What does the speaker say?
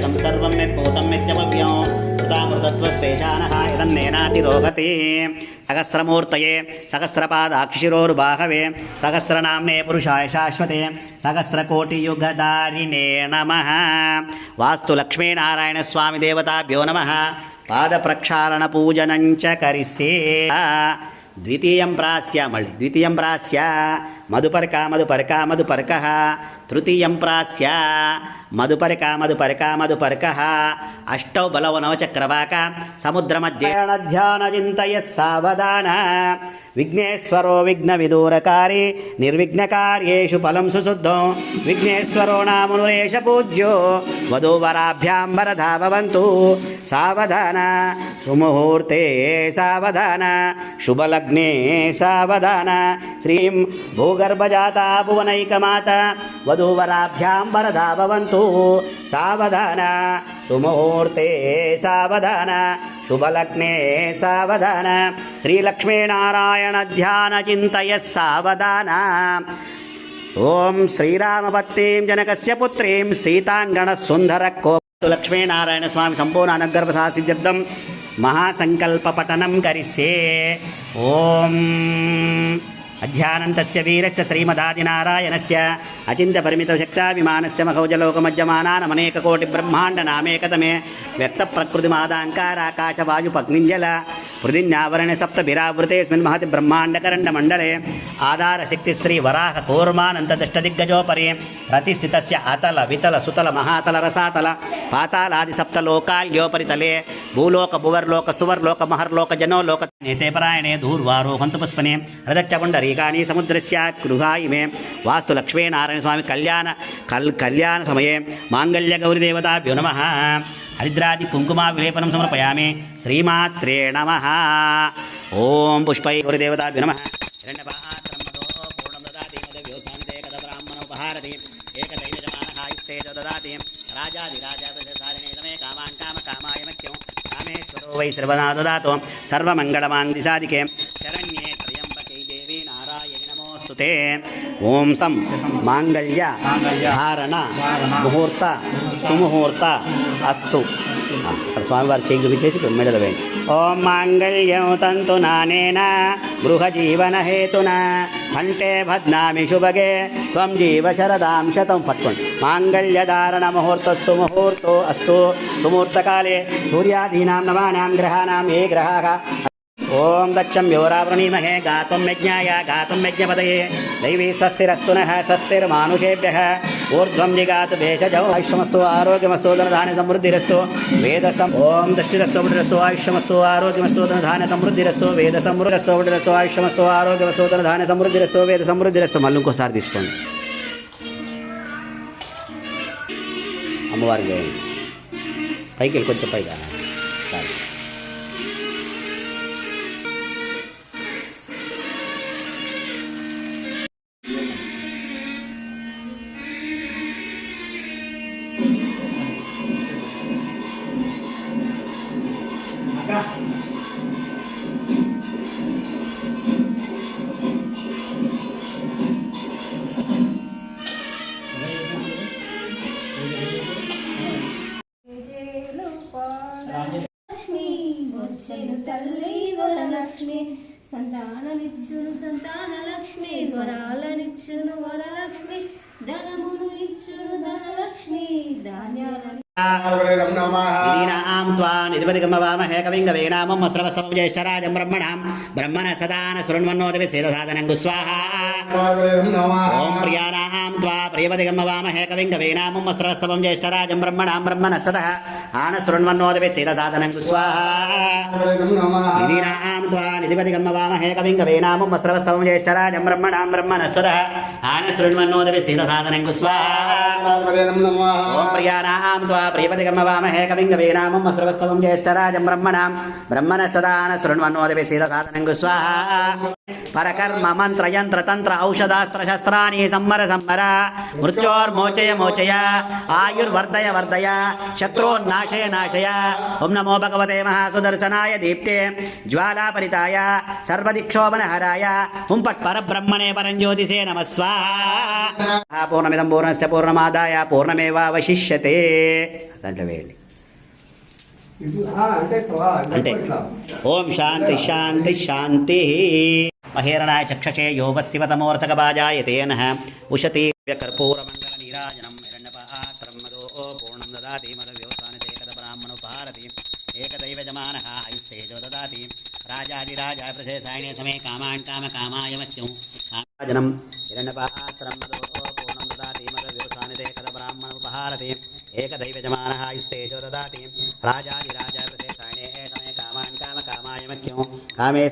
వేదకం సర్వం యద్భూతం యత్యపవ్యం కృతామృతత్వస్వేషానः ఇదన్నేనాతిరోహతి సహస్రమూర్తయే సహస్రపాదాక్షిరోర్బాహవే సహస్రనామ్నే పురుషాయ శాశ్వతే సహస్రకోటియుగదారిణే నమ వాస్తు లక్ష్మీనారాయణ స్వామి దేవతాభ్యో నమ పాదప్రక్షాళన పూజనంచ కరిసే ద్వితీయం ప్రాస్య మళ్ళీ. ద్వితీయం ప్రాస్య మధుపరక మధుపరక మధుపరక. తృతీయం ప్రాస్య మధుపరక మధుపరక మధుపరక. అష్టౌ బలవ నవచక్రవాక సముద్రమధ్యాన ధ్యాన చింతయ సావధాన విఘ్నేశ్వరో విఘ్న విదూరకారి నిర్విఘ్నకార్యేషు ఫలం సుశుద్ధం. విఘ్నేశ్వరో నామనురేష పూజ్యో. వధూవరాభ్యాం వరదా సావధాన. సుముహూర్తే సావధాన. శుభలగ్నే సావధాన. శ్రీం భూగర్భజాత భువనైకమాత వధూవరాభ్యాం వరదా సావధాన. సుముహూర్తే సావధాన శుభలగ్నే సావధాన శ్రీలక్ష్మీనారాయణ ధ్యాన చింతయ సావధాన ఓం శ్రీరామభక్తిం జనకస్య పుత్రీం సీతాంగణ సుందర కో లక్ష్మీనారాయణ స్వామి సంపూర్ణ అనుగ్రహ సిద్ధ్యర్థం మహాసంకల్ప పఠనం కరిసే ఓం అధ్యానంతస్య వీరస్య శ్రీమదాదినారాయణస్య అచింత పరిమిత శక్తా విమానస్య మహౌజలోకమజ్జమానానమనేక కోటి బ్రహ్మాండ నామేకతమే వ్యక్త ప్రకృతి మాదాంకారాకాశ వాయు పగ్నింజల పృథిన్యావరణ మహతి బ్రహ్మాండకరండ మండలే ఆధార శక్తి శ్రీ వరాహ కూర్మానంత దిగ్గజోపరి ప్రతిష్ఠితస్య అతల వితల సుతల మహాతల రసాతల పాతాలాది సప్త లోకాల్యోపరి భూలోక భువర్లోక సువర్లోక మహర్లోక జనోలోక నేతేపరాయణే పరాయణే దూర్వారో హంతుపుష్పనే రదచ్చ పుండరీకాని సముద్రస్య గృహాయిమే వాస్తు లక్ష్మీ స్వామి కళ్యాణ కల్ కళ్యాణ సమయే మాంగళ్య గౌరి నమ హరిద్రాది కుంకుమ విలేపనం సమర్పయామి. శ్రీమాత్రే నమ. ఓం పుష్పై గురుదేవతాభ్య నమ. హిరణ్యపాత్రమ్మదో పూర్ణం దదాతి మదవ్యో శాంతే శరణ్యే నమోస్తుతే ఓం సం మాంగళ్య ధారణ ముహూర్త సుముహూర్త అస్తు. స్వామివారి చేయి చూపించేసి మెడలు వేయండి. ఓం మాంగళ్యం తంతు నానేన గృహజీవన హేతున కంటే భద్నామి శుభగే త్వం జీవ శరదాం శతం పట్టుకోండి. మాంగళ్యధారణ ముహూర్త సుముహూర్తో అస్తు. సుముహూర్తకాలే సూర్యాదీనాం నవానాం గ్రహాణం ఏ గ్రహాः ఓం గచ్చం యోరావృణీమహే గాతుం యజ్ఞాయ గాతుం యజ్ఞపదయే. దైవీ స్వస్తిరస్తు స్వస్తిర్మానుషేభ్య. ఊర్ధ్వం జిగాతు భేషజౌ ఆయుష్యమస్తు ఆరోగ్యమస్తు ధనధాన్య సమృద్ధిరస్తు. వేద సం ఓం దృష్టిరస్తు బుడిరస్తు ఆయుష్యమస్తు ఆరోగ్యమస్తు ధనధాన్య సమృద్ధిరస్తు. వేద సమృద్ధిరస్తు బుడిరస్తు ఆయుష్యమస్తు ఆరోగ్యమస్తు ధనధాన్య సమృద్ధిరస్తు. వేద సమృద్ధిరస్తు మళ్ళీ ఇంకోసారి తీసుకోండి. అమ్మవారికి పైకి వెళ్ళి కొంచెం పైగా లక్ష్మి వచ్చెను తల్లి వరలక్ష్మి సంతానమిచ్చును సంతాన లక్ష్మి వరాలనిచ్చును వరలక్ష్మి ధనమును ఇచ్చును ధనలక్ష్మి ధాన్యాలను ीनां त्वा निधिपतिगमवामहे कविं कवीनामम् अस्रवस्तमं ज्येष्ठराजं ब्रह्मणां ब्रह्मण सदा न शृण्वन्नोदपि सेदसाधनं गुस्वाहा ॐ प्रियाणां त्वा प्रियपतिगमवामहे कविं कवीनामम् अस्रवस्तमं ज्येष्ठराजं ब्रह्मणां ब्रह्मण सदः आन शृण्वन्नोदपि सेदसाधनं गुस्वाहां त्वा निधिपतिगमवामहे कविं कवीनामम् अस्रवस्तमं ज्येष्ठराजं ब्रह्मणां ब्रह्मण सदः आन शृण्वन्नोदपि सेदसाधनं गुस्वाहा ॐ प्रियाणां त्वा ప్రియపతిగమ్మవామహే కవిం గవీనామం అస్రవస్తవం జ్యేష్ఠరాజం బ్రహ్మణాం. బ్రహ్మణ సదాన శృణ్వన్నోదవి శీల సాధనం స్వాహా. పరకర్మ మంత్ర యంత్ర తంత్ర ఔషధాస్త్ర శస్త్రాన్ని సమ్మర సమ్మర మృత్యోర్మోచయ మోచయ ఆయుర్వర్ధయ వర్ధయ శత్రోన్నాశయ నాశయ. ఓం నమో భగవతే మహాసుదర్శనాయ దీప్తే జ్వాలాపరితాయ సర్వదిక్షోభనహరాయ హుం పట్ పరబ్రహ్మణే పరంజ్యోతిషే నమ స్వాహా. పూర్ణమిదం పూర్ణస్య పూర్ణమాదాయ పూర్ణమేవావశిష్యతే. దాంట్లో వేయండి. అంటే ఓం శాంతి శాంతి శాంతి. अहेरणाय चक्षसे योगस्सिवतमोर्चकपाजायते नः। उशति कर्पूरमङ्गलनीराजनं हिरण्यपात्रं मदो पूर्णं ददाति मदव्यवसानचेकदब्राह्मणोपारति एकदैवजमानः आयुस्तेजो ददाति। राजाधिराजाय प्रशेसायणे समे कामान् कामकामाय मह्युं कामराजनं हिरण्यपात्रं मदो पूर्णं ददाति मदव्यवसानचेकदब्राह्मणोपहारति एकदैवजमानः आयुस्तेजो ददाति। राजाधिराजाय प्रशेसायणे समे कामान् कामकामाय मह्युं कामे